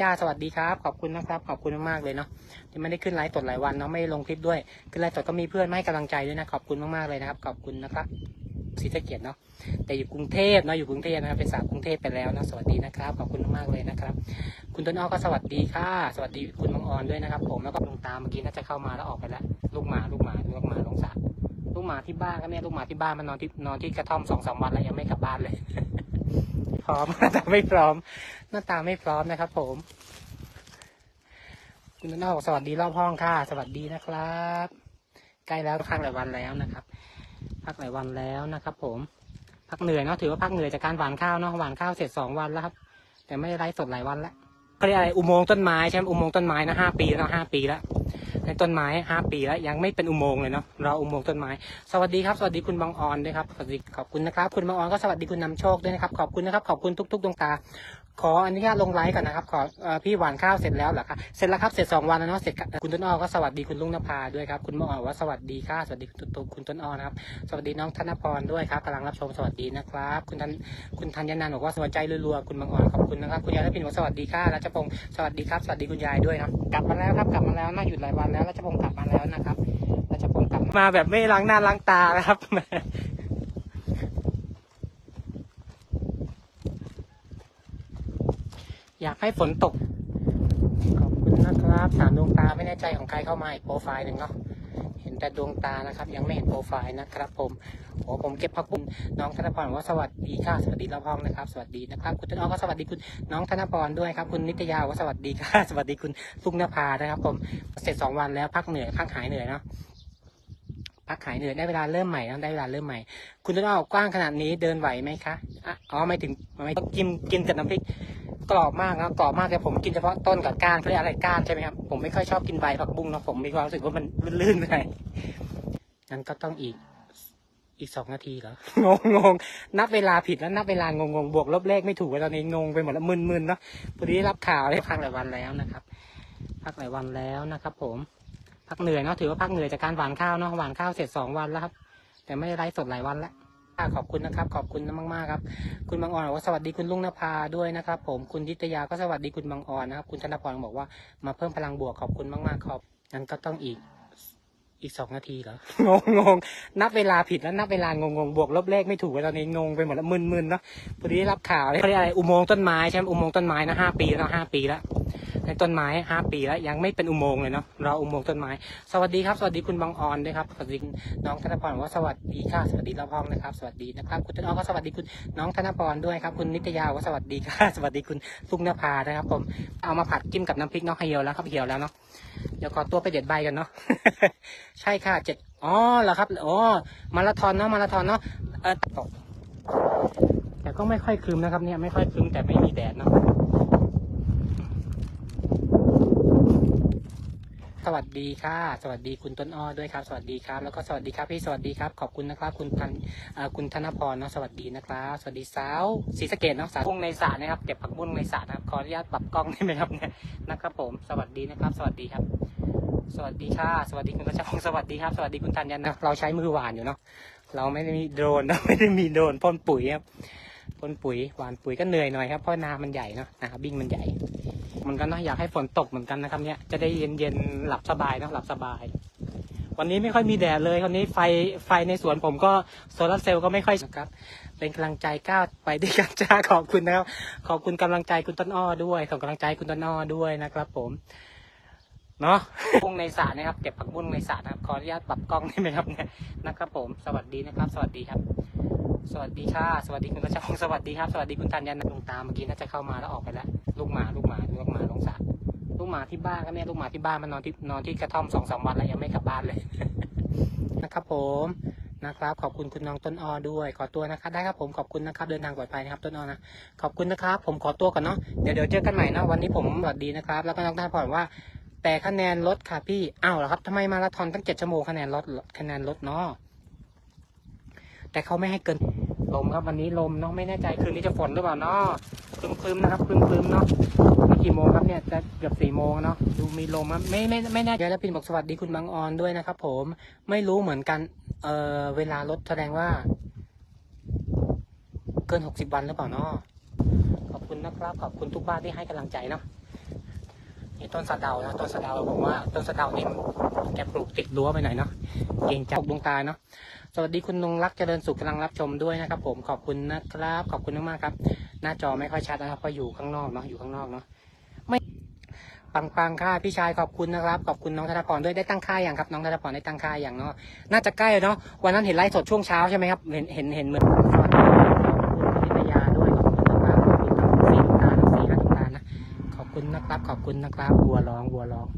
จ้าสวัสดีครับ ขอบคุณนะครับ ขอบคุณมากๆเลยเนาะที่ไม่ได้ขึ้นไลฟ์สดหลายวันเนาะไม่ลงคลิปด้วย ขึ้นไลฟ์สดก็มีเพื่อนให้กำลังใจด้วยนะ ขอบคุณมากๆเลยนะครับ ขอบคุณนะครับศรีสะเกียรเนาะแต่อยู่กรุงเทพเนาะอยู่กรุงเทพนะครับเป็นสาวกรุงเทพไปแล้วนะสวัสดีนะครับ ขอบคุณมากๆเลยนะครับ คุณต้นอ้อก็สวัสดีค่ะ สวัสดีคุณมังออนด้วยนะครับ ผมแล้วก็ลุงตามเมื่อกี้น่าจะเข้ามาแล้วออกไปแล้วลูกหมาลูกหมาลูกหมาลงสระลูกหมาที่บ้านก็เนี่ยลูกหมาที่บ้านมันนอนที่นอนที่กระท่อมสองสามวันแล้วยังไม่กลับบ้านเลย พร้อมหน้าตาไม่พร้อม หน้าตาไม่พร้อมนะครับ ผม คุณต้นอ้อบอกสวัสดีรอบห้องค่ะ สวัสดีนะครับใกล้แล้วพักหลายวันแล้วนะครับ พักหลายวันแล้วนะครับ ผมพักเหนื่อยเนาะถือว่าพักเหนื่อยจากการหวานข้าวเนาะหวานข้าวเสร็จสองวันแล้วครับ แต่ไม่ได้ไลฟ์สดหลายวันแล้วเขาเรียกอะไรอุโมงค์ต้นไม้ใช่ไหมอุโมงค์ต้นไม้นะห้าปีแล้วเนาห้าปีแล้ว ในต้นไม้ห้าปีแล้วยังไม่เป็นอุโมงค์เลยเนาะเราอุโมงค์ต้นไม้ สวัสดีครับสวัสดีคุณบางออนด้วยครับสวัสดีขอบคุณนะครับ คุณบางออนก็สวัสดีคุณนำโชคด้วยนะครับขอบคุณนะครับขอบคุณทุก ๆดวงตา ขออนุญาตลงไลฟ์ก่อนนะครับ ขออพี่หวานข้าวเสร็จแล้วเหรอครับเสร็จแล้วครับ เสร็จสองวันแล้วเนาะ เสร็จคุณต้นอ้อก็สวัสดีคุณลุงนภาด้วยครับ คุณมอว่าสวัสดีค่ะ สวัสดีคุณต้นคุณต้นอ้อนะครับ สวัสดีน้องธนพรด้วยครับกำลังรับชมสวัสดีนะครับ คุณทันคุณธัญนันบอกว่าสวัสดีรัวๆ คุณบางออนขอบคุณนะครับ คุณยายรัพินบอกสวัสดีค่ะรัชพงศ์สวัสดีครับ สวัสดีคุณยายด้วยนะกลับมาแล้วครับ กลับมาแล้วน่าหยุดหลายวันแล้วรัชพงศ์กลับมาแล้วนะครับรัชพงศ์กลับมาแบบไม่ล้างหน้าล้างตานะครับ อยากให้ฝนตก ขอบคุณนะครับสามดวงตาไม่แน่ใจของใครเข้ามาอีกโปรไฟล์หนึ่งเนาะเห็นแต่ดวงตานะครับ ยังไม่เห็นโปรไฟล์นะครับผมโอ้ผมเก็บพักบุญน้องธนพรว่าสวัสดีค่ะสวัสดีรอบห้องนะครับ สวัสดีนะครับ คุณต้นอ้อก็สวัสดีคุณน้องธนพรด้วยครับ คุณนิตยาว่าสวัสดีค่ะ สวัสดีคุณลุงนภานะครับ ผมเสร็จสองวันแล้วพักเหนื่อยพักหายเหนื่อยเนาะพักหายเหนื่อยได้เวลาเริ่มใหม่แล้วได้เวลาเริ่มใหม่ คุณต้นอ้อกว้างขนาดนี้เดินไหวไหมคะอะอ๋อไม่ถึงไม่ต้องกินกินกับน้ำพริก กรอบมากนะกรอบมากแต่ผมกินเฉพาะต้นกับก้านเขาเรียกอะไรก้านใช่ไหมครับผมไม่ค่อยชอบกินใบผักบุ้งนะผมมีความรู้สึกว่ามันลื่นๆไปงั้นก็ต้องอีกอีกสองนาทีเหรองงงงนับเวลาผิดแล้วนับเวลางงงบวกลบเลขไม่ถูกตอนนี้งงไปหมดแล้วมึนๆเนาะพอดีรับข่าวได้พักหลายวันแล้วนะครับ พักหลายวันแล้วนะครับ ผมพักเหนื่อยเนาะถือว่าพักเหนื่อยจากการหวานข้าวเนาะหวานข้าวเสร็จสองวันแล้วครับ แต่ไม่ได้ไลฟ์สดหลายวันแล้ว ขอบคุณนะครับ ขอบคุณมากๆครับ คุณบางอ่อนบอกว่าสวัสดีคุณลุงนภาด้วยนะครับ ผมคุณทิตยาก็สวัสดีคุณบางอ่อนนะครับ คุณธนพรบอกว่ามาเพิ่มพลังบวกขอบคุณมากๆครับงั้นก็ต้องอีกอีกสองนาทีเหรองงงงนับเวลาผิดแล้วนับเวลางงงบวกลบเลขไม่ถูกตอนนี้งงไปหมดแล้วมึนๆเนาะพอดีรับข่าวเขาเรียกอะไรอุโมงค์ต้นไม้ใช่ไหมอุโมงค์ต้นไม้นะห้าปีแล้วห้าปีแล้ว ในต้นไม้ห้าปีแล้วยังไม่เป็นอุโมงค์เลยเนาะเราอุโมงค์ต้นไม้ สวัสดีครับ สวัสดีคุณบางออนด้วยครับสวัสดีน้องธนพรว่าสวัสดีค่ะสวัสดีรอบห้องนะครับ สวัสดีนะครับคุณต้นอ้อก็สวัสดีคุณน้องธนพรด้วยครับ คุณนิตยาว่าสวัสดีค่ะ สวัสดีคุณลุงนภานะครับ ผมเอามาผัดจิ้มกับน้ำพริกเนาะเหี่ยวแล้วครับเหี่ยวแล้วเนาะเดี๋ยวขอตัวไปเด็ดใบกันเนาะใช่ค่ะเจ็ดอ๋อเหรอครับอ๋อมาราธอนเนาะมาราธอนเนาะเออตกแต่ก็ไม่ค่อยครึมนะครับเนี่ยไม่ค่อยครึมแต่ไม่มีแดดเนาะ วัสดีค่ะ สวัสดีคุณต้นอ้อด้วยครับ สวัสดีครับ แล้วก็สวัสดีครับพี่สวัสดีครับ ขอบคุณนะครับคุณพันคุณธนพรเนาะสวัสดีนะครับ สวัสดีสาวศรีสะเกดเนาะสาวบุ้งในสระนะครับเก็บผักบุ้งในสระนะครับขออนุญาตปรับกล้องได้ไหมครับเนี่ยนะครับผมสวัสดีนะครับ สวัสดีครับ สวัสดีค่ะ สวัสดีคุณกระชพงสวัสดีครับ สวัสดีคุณธัญญานะเราใช้มือหวานอยู่เนาะเราไม่ได้มีโดรนเราไม่ได้มีโดรนพ่นปุ๋ยครับพ่นปุ๋ยหวานปุ๋ยก็เหนื่อยหน่อยครับเพราะนามันใหญ่เนาะนะครับบิ้งมันใหญ่ มือนกันนะอยากให้ฝนตกเหมือนกันนะครับเนี่ยจะได้เย็นเย็นๆหลับสบายนะหลับสบาย วันนี้ไม่ค่อยมีแดดเลยวันนี้ไฟไฟในสวนผมก็โซลาร์เซลล์ก็ไม่ค่อยนะครับ เป็นกำลังใจก้าวไปด้วยกันจ้าขอบคุณนะครับ ขอบคุณกำลังใจคุณต้นอ้อด้วยส่งกำลังใจคุณต้นอ้อด้วยนะครับ ผมเนาะบุ้งในสระนะครับเก็บผักบุ้งในสระนะครับขออนุญาตปรับกล้องได้ไหมครับเนี่ยนะครับ ผมสวัสดีนะครับ สวัสดีครับ สวัสดีค่ะ สวัสดีคุณระชพงศ์สวัสดีครับ สวัสดีคุณธัญญานลุงตามเมื่อกี้น่าจะเข้ามาแล้วออกไปแล้ว ลูกหมา ลูกหมา ลูกหมาลงสระลูกหมาที่บ้านก็เนี่ย ลูกหมาที่บ้านมันนอนที่นอนที่กระท่อมสองสามวันแล้วยังไม่กลับบ้านเลย นะครับผมนะครับขอบคุณคุณน้องต้นออด้วย ขอตัวนะครับ ได้ครับผมขอบคุณนะครับเดินทางปลอดภัยนะครับต้นอ้อนะขอบคุณนะครับ ผมขอตัวก่อนเนาะเดี๋ยวเดี๋ยวเจอกันใหม่นะวันนี้ผมสวัสดีนะครับ แล้วก็น้องท่านผ่อนว่า แต่คะแนนลดค่ะพี่อ้าวเหรอครับทำไมมาราธอนตั้งเจ็ดชั่วโมงคะแนนลดคะแนนลดเนาะ แต่เขาไม่ให้เกินลมครับวันนี้ลมเนาะไม่แน่ใจคืนนี้จะฝนหรือเปล่าเนาะครึมๆนะครับครึมๆเนาะนี่กี่โมงครับเนี่ยจะเกือบสี่โมงเนาะดูมีลมครับไม่ไม่ไม่แน่ใจแล้วพินบอกสวัสดีคุณบางออนด้วยนะครับ ผมไม่รู้เหมือนกันเออเวลาลดแสดงว่า เกินหกสิบวันหรือเปล่าเนาะขอบคุณนะครับขอบคุณทุกบ้านที่ให้กำลังใจเนาะนี่ต้นสะเดานะต้นสะเดาผมว่า ต้นสะเดานี่แกปลูกติดรั้วไปหน่อยเนาะเกรงใจดวงตาเนาะ สวัสดีคุณนงรักเจริญสุขกำลังรับชมด้วยนะครับผมขอบคุณนะครับ ขอบคุณมากๆครับ หน้าจอไม่ค่อยชัดนะครับเพราะอยู่ข้างนอกเนาะอยู่ข้างนอกเนาะไม่ปังปังค่ะพี่ชายขอบคุณนะครับ ขอบคุณน้องธนพรด้วยได้ตั้งค่ายอย่างครับ น้องธนพรได้ตั้งค่ายอย่างเนาะน่าจะใกล้เนาะวันนั้นเห็นไลฟ์สดช่วงเช้าใช่ไหมครับเห็นเห็นเห็นเหมือนสดขอบคุณพิทยาด้วยขอบคุณนะครับขอบคุณทั้งสี่ตาสี่ห้าตานะขอบคุณนะครับขอบคุณนะครับวัวร้องวัวร้อง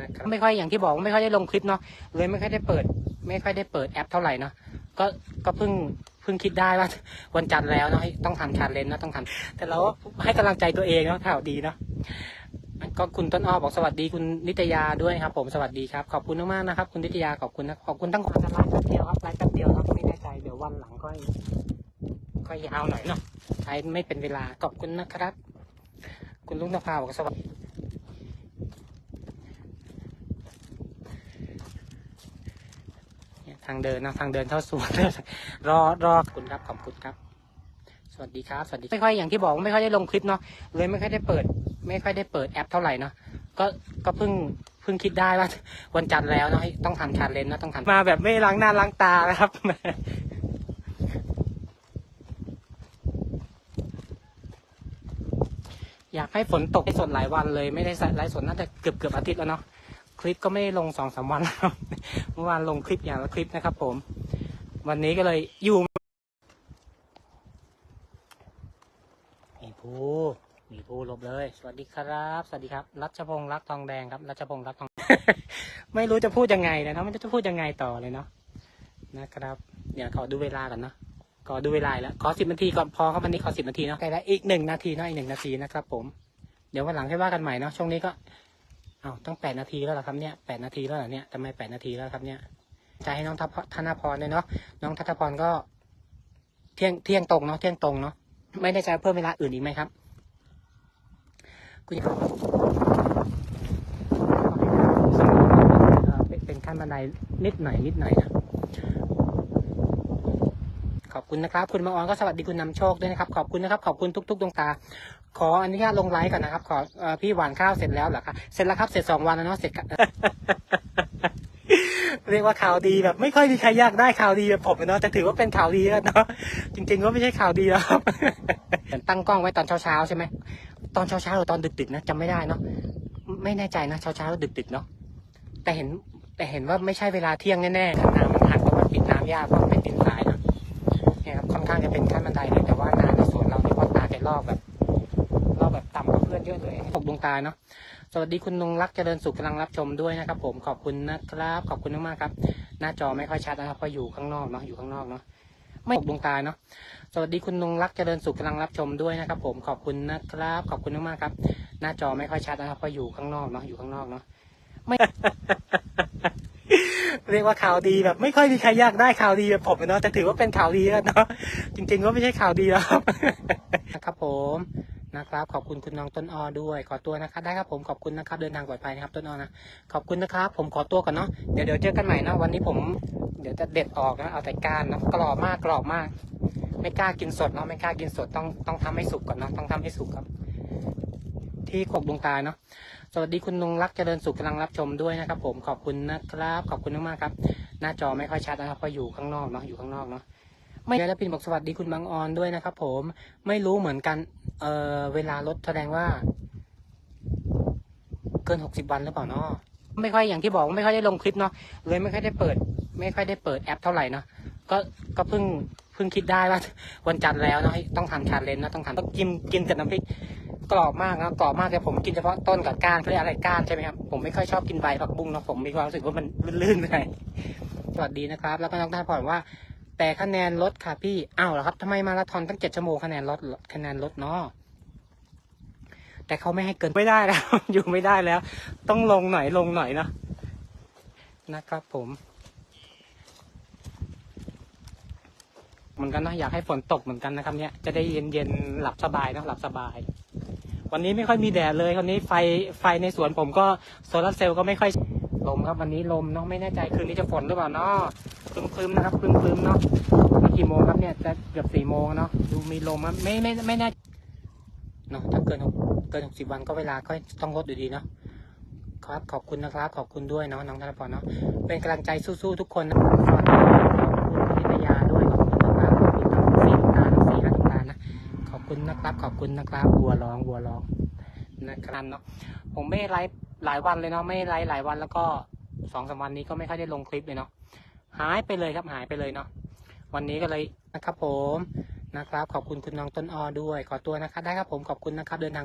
นะครับไม่ค่อยอย่างที่บอกไม่ค่อยได้ลงคลิปเนาะเลยไม่ค่อยได้เปิด ไม่ค่อยได้เปิดแอปเท่าไหร่เนาะก็ก็เพิ่งเพิ่งคิดได้ว่าวันจันทร์แล้วเนาะต้องทำชาเลนจ์นะต้องทำแต่เราก็ให้กำลังใจตัวเองเนาะข่าวดีเนาะก็คุณต้นอ้อบอกสวัสดีคุณนิตยาด้วยครับ ผมสวัสดีครับขอบคุณมากๆนะครับ คุณนิตยาขอบคุณนะขอบคุณทั้งคนจะไลฟ์แป๊บเดียวครับไลฟ์แป๊บเดียวครับไม่แน่ใจเดี๋ยววันหลังก็ค่อยยาวหน่อยเนาะใช้ไม่เป็นเวลาขอบคุณนะครับ คุณลุงนภาบอกสวัสดีเนี่ย ทางเดินนะทางเดินเข้าสวนรอรอขอบคุณครับขอบคุณครับ สวัสดีครับ สวัสดีไม่ค่อยอย่างที่บอกไม่ค่อยได้ลงคลิปเนาะเลยไม่ค่อยได้เปิด ไม่ค่อยได้เปิดแอปเท่าไหร่เนาะก็ก็เพิ่งเพิ่งคิดได้ว่าวันจันทร์แล้วเนาะต้องทำชาเลนจ์นะต้องทำมาแบบไม่ล้างหน้าล้างตานะครับอยากให้ฝนตกให้สดหลายวันเลยไม่ได้ไลฟ์สดน่าจะเกือบเกือบอาทิตย์แล้วเนาะ คลิปก็ไม่ได้ลงสองสามวันแล้วเมื่อวานลงคลิปอย่างละคลิปนะครับ ผม วันนี้ก็เลยอยู่มีภูหมีภูหลบเลย สวัสดีครับ สวัสดีครับ รัชพงษ์รักทองแดงครับ รัชพงษ์รักทอง ไม่รู้จะพูดยังไงเลยเนาะไม่รู้จะพูดยังไงต่อเลยเนาะนะครับ เดี๋ยวขอดูเวลากันเนาะขอดูเวลาแล้วขอสิบนาทีก่อนพอครับวันนี้ขอสิบนาทีเนาะใกล้แล้วอีกหนึ่งนาทีเนาะอีกหนึ่งนาทีนะครับ ผม เดี๋ยววันหลังให้ว่ากันใหม่เนาะช่วงนี้ก็ อาตั้งแปดนาทีแล้วเหรอครับเนี่ยแปดนาทีแล้วเหรอเนี่ยทำไมแปดนาทีแล้วครับเนี่ยใจให้น้องธนพรเลยเนาะน้องธนพรก็ เที่ยงเที่ยงตรงเนาะเที่ยงตรงเนาะไม่ได้จะเพิ่มเวลาอื่นอีกไหมครับคุณเอ่อเป็นเป็นขั้นบันไดนิดหน่อยนิดหน่อยนะขอบคุณนะครับ คุณมาออนก็สวัสดีคุณนำโชคด้วยนะครับ ขอบคุณนะครับ ขอบคุณทุก ๆ ดวงตา ขออนุญาตลงไลฟ์ก่อนนะครับ ขออพี่หวานข้าวเสร็จแล้วเหรอครับเสร็จแล้วครับเสร็จสองวันแล้วเนาะเสร็จเรียกว่าข่าวดีแบบไม่ค่อยมีใครอยากได้ข่าวดีแบบผมเนาะแต่ถือว่าเป็นข่าวดีแล้วเนาะจริงๆก็ไม่ใช่ข่าวดีแล้วครับตั้งกล้องไว้ตอนเช้าๆใช่ไหมตอนเช้าๆหรือตอนดึกๆนะจำไม่ได้เนาะไม่แน่ใจนะเช้าๆหรือดึกๆเนาะแต่เห็นแต่เห็นว่าไม่ใช่เวลาเที่ยงแน่ๆน้ำมันหักเพราะว่าปิดน้ำยากเพราะ ตาเนาะสวัสดีคุณนงรักเจริญสุขกำลังรับชมด้วยนะครับ ผมขอบคุณนะครับขอบคุณมากๆครับ หน้าจอไม่ค่อยชัดนะครับเพราะอยู่ข้างนอกเนาะอยู่ข้างนอกเนาะไม่ตกดวงตาเนาะสวัสดีคุณนงรักเจริญสุขกำลังรับชมด้วยนะครับ ผมขอบคุณนะครับขอบคุณมากๆครับ หน้าจอไม่ค่อยชัดนะครับเพราะอยู่ข้างนอกเนาะอยู่ข้างนอกเนาะไม่เรียกว่าข่าวดีแบบไม่ค่อยมีใครอยากได้ข่าวดีแบบผมเนาะแต่ถือว่าเป็นข่าวดีแล้วเนาะจริงๆก็ไม่ใช่ข่าวดีแล้วครับนะครับผม นะครับ ขอบคุณคุณน้องต้นอ้อด้วย ขอตัวนะครับ ได้ครับผมขอบคุณนะครับ เดินทางปลอดภัยนะครับต้นอ้อนะขอบคุณนะครับ ผมขอตัวก่อนเนาะเดี๋ยวเดี๋ยวเจอกันใหม่นะวันนี้ผมเดี๋ยวจะเด็ดออกนะเอาแต่ก้านเนาะกรอบมากกรอบมาก ไม่กล้ากินสดเนาะไม่กล้ากินสดต้องต้องทำให้สุกก่อนเนาะต้องทำให้สุกครับ ที่ขบดวงตาเนาะสวัสดีคุณนงรักเจริญสุขกำลังรับชมด้วยนะครับ ผมขอบคุณนะครับ ขอบคุณมากๆครับ หน้าจอไม่ค่อยชัดนะครับเพราะอยู่ข้างนอกเนาะอยู่ข้างนอกเนาะ ไม่แล้วพินบอกสวัสดีคุณบางออนด้วยนะครับ ผมไม่รู้เหมือนกัน เออเวลารถแสดงว่า เกินหกสิบวันหรือเปล่าเนาะไม่ค่อยอย่างที่บอกไม่ค่อยได้ลงคลิปเนาะเลยไม่ค่อยได้เปิด ไม่ค่อยได้เปิดแอปเท่าไหร่เนาะก็ก็เพิ่งเพิ่งคิดได้ว่า วันจันทร์แล้วเนาะต้องทำชาเลนจ์นะต้องทำต้องกินกินกับน้ำพริกกรอบมากนะกรอบมากแต่ผมกินเฉพาะต้นกับก้านเขาเรียกอะไรก้านใช่ไหมครับผมไม่ค่อยชอบกินใบผักบุ้งเนาะผมมีความรู้สึกว่ามันลื่นๆไปสวัสดีนะครับ แล้วก็น้องท่านผ่อนว่า แต่คะแนนลดค่ะพี่อ้าวเหรอครับทำไมมาราธอนตั้งเจ็ดชั่วโมงคะแนนลดคะแนนลดเนาะแต่เขาไม่ให้เกินไม่ได้แล้ว อยู่ไม่ได้แล้ว ต้องลงหน่อยลงหน่อยเนาะนะครับผมเหมือนกันนะอยากให้ฝนตกเหมือนกันนะครับเนี่ยจะได้เย็นเย็นๆหลับสบายนะหลับสบาย วันนี้ไม่ค่อยมีแดดเลยวันนี้ไฟไฟในสวนผมก็โซลาร์เซลล์ก็ไม่ค่อย ลมครับวันนี้ลมเนาะไม่แน่ใจคืนนี้จะฝนหรือเปล่าเนาะครึมๆนะครับครึมๆเนาะนี่กี่โมงครับเนี่ยจะเกือบสี่โมงเนาะดูมีลมครับไม่ไม่ไม่แน่เนาะถ้าเกินเกินหกสิบวันก็เวลาก็ต้องลดอยู่ดีเนาะครับขอบคุณนะครับขอบคุณด้วยเนาะน้องธนพรเนาะเป็นกำลังใจสู้ๆทุกคนนะครับขอบคุณพิทยาด้วยขอบคุณนะครับขอบคุณทั้งสี่ตาทั้งสี่ห้าตานะขอบคุณนะครับขอบคุณนะครับวัวร้องวัวร้องนะครับเนาะผมไม่ไลฟ์ หลายวันเลยเนาะไม่ไลฟ์หลายวันแล้วก็สองสามวันนี้ก็ไม่ค่อยได้ลงคลิปเลยเนาะหายไปเลยครับหายไปเลยเนาะวันนี้ก็เลยนะครับผมนะครับ ขอบคุณคุณน้องต้นออด้วย ขอตัวนะครับ ได้ครับผมขอบคุณนะครับเดินทาง